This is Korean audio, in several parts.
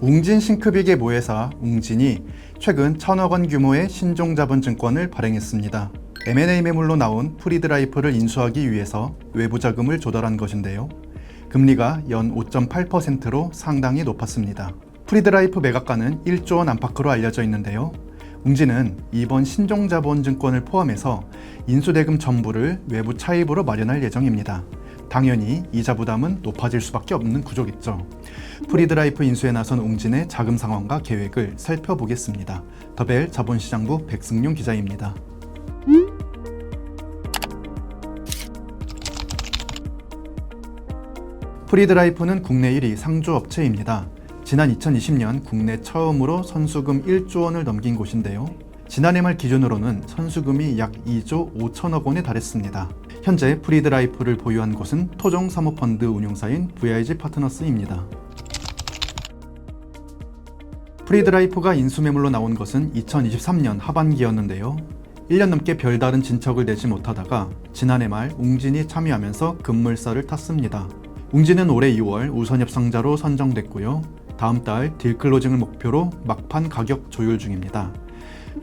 웅진 싱크빅의 모회사 웅진이 최근 천억 원 규모의 신종 자본 증권을 발행했습니다. M&A 매물로 나온 프리드라이프를 인수하기 위해서 외부 자금을 조달한 것인데요. 금리가 연 5.8%로 상당히 높았습니다. 프리드라이프 매각가는 1조 원 안팎으로 알려져 있는데요. 웅진은 이번 신종자본증권을 포함해서 인수대금 전부를 외부 차입으로 마련할 예정입니다. 당연히 이자 부담은 높아질 수밖에 없는 구조겠죠. 프리드라이프 인수에 나선 웅진의 자금 상황과 계획을 살펴보겠습니다. 더벨 자본시장부 백승용 기자입니다. 프리드라이프는 국내 1위 상조업체입니다. 지난 2020년 국내 처음으로 선수금 1조 원을 넘긴 곳인데요. 지난해 말 기준으로는 선수금이 약 2조 5천억 원에 달했습니다. 현재 프리드라이프를 보유한 곳은 토종 사모펀드 운용사인 VIG 파트너스입니다. 프리드라이프가 인수매물로 나온 것은 2023년 하반기였는데요. 1년 넘게 별다른 진척을 내지 못하다가 지난해 말 웅진이 참여하면서 급물살을 탔습니다. 웅진은 올해 2월 우선 협상자로 선정됐고요. 다음 달 딜클로징을 목표로 막판 가격 조율 중입니다.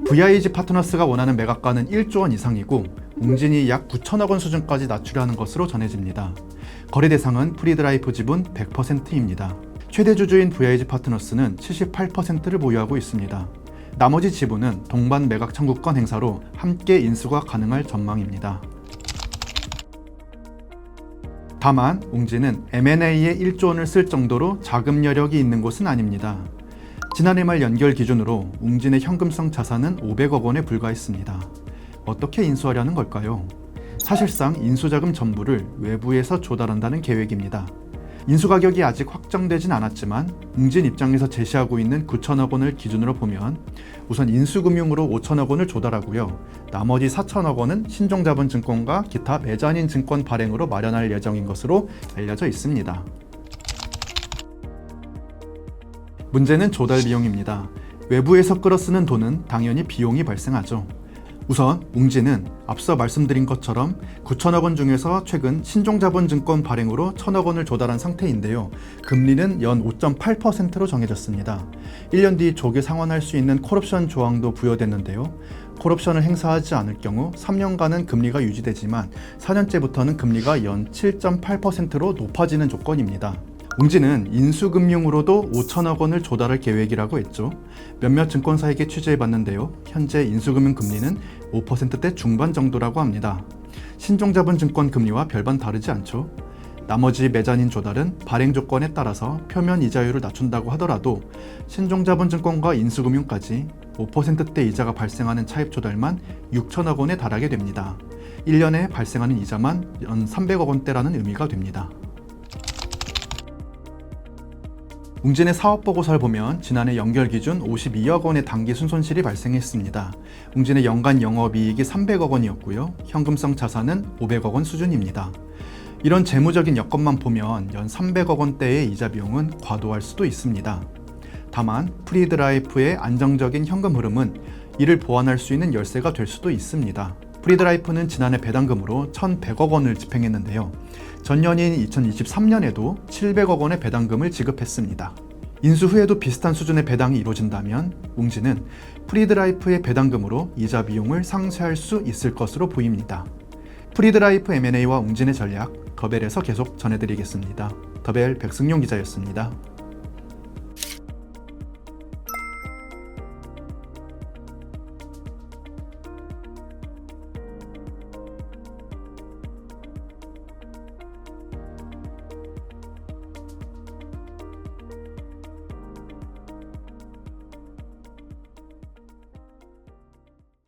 VIG 파트너스가 원하는 매각가는 1조 원 이상이고 웅진이 약 9천억 원 수준까지 낮추려는 것으로 전해집니다. 거래 대상은 프리드라이프 지분 100%입니다. 최대 주주인 VIG 파트너스는 78%를 보유하고 있습니다. 나머지 지분은 동반 매각 청구권 행사로 함께 인수가 가능할 전망입니다. 다만 웅진은 M&A에 1조 원을 쓸 정도로 자금 여력이 있는 곳은 아닙니다. 지난해 말 연결 기준으로 웅진의 현금성 자산은 500억 원에 불과했습니다. 어떻게 인수하려는 걸까요? 사실상 인수자금 전부를 외부에서 조달한다는 계획입니다. 인수 가격이 아직 확정되진 않았지만 웅진 입장에서 제시하고 있는 9천억 원을 기준으로 보면 우선 인수금융으로 5천억 원을 조달하고요. 나머지 4천억 원은 신종자본증권과 기타 매자닌 증권 발행으로 마련할 예정인 것으로 알려져 있습니다. 문제는 조달 비용입니다. 외부에서 끌어 쓰는 돈은 당연히 비용이 발생하죠. 우선 웅진은 앞서 말씀드린 것처럼 9천억 원 중에서 최근 신종자본증권 발행으로 1천억 원을 조달한 상태인데요. 금리는 연 5.8%로 정해졌습니다. 1년 뒤 조기 상환할 수 있는 콜옵션 조항도 부여됐는데요. 콜옵션을 행사하지 않을 경우 3년간은 금리가 유지되지만 4년째부터는 금리가 연 7.8%로 높아지는 조건입니다. 웅진은 인수금융으로도 5천억 원을 조달할 계획이라고 했죠. 몇몇 증권사에게 취재해봤는데요. 현재 인수금융 금리는 5%대 중반 정도라고 합니다. 신종자본 증권 금리와 별반 다르지 않죠. 나머지 매자닌 조달은 발행 조건에 따라서 표면 이자율을 낮춘다고 하더라도 신종자본증권과 인수금융까지 5%대 이자가 발생하는 차입 조달만 6천억 원에 달하게 됩니다. 1년에 발생하는 이자만 연 300억 원대라는 의미가 됩니다. 웅진의 사업 보고서를 보면 지난해 연결 기준 52억 원의 단기 순손실이 발생했습니다. 웅진의 연간 영업이익이 300억 원이었고요. 현금성 자산은 500억 원 수준입니다. 이런 재무적인 여건만 보면 연 300억 원대의 이자 비용은 과도할 수도 있습니다. 다만 프리드라이프의 안정적인 현금 흐름은 이를 보완할 수 있는 열쇠가 될 수도 있습니다. 프리드라이프는 지난해 배당금으로 1,100억 원을 집행했는데요. 전년인 2023년에도 700억 원의 배당금을 지급했습니다. 인수 후에도 비슷한 수준의 배당이 이루어진다면 웅진은 프리드라이프의 배당금으로 이자 비용을 상쇄할 수 있을 것으로 보입니다. 프리드라이프 M&A와 웅진의 전략 더벨에서 계속 전해드리겠습니다. 더벨 백승용 기자였습니다.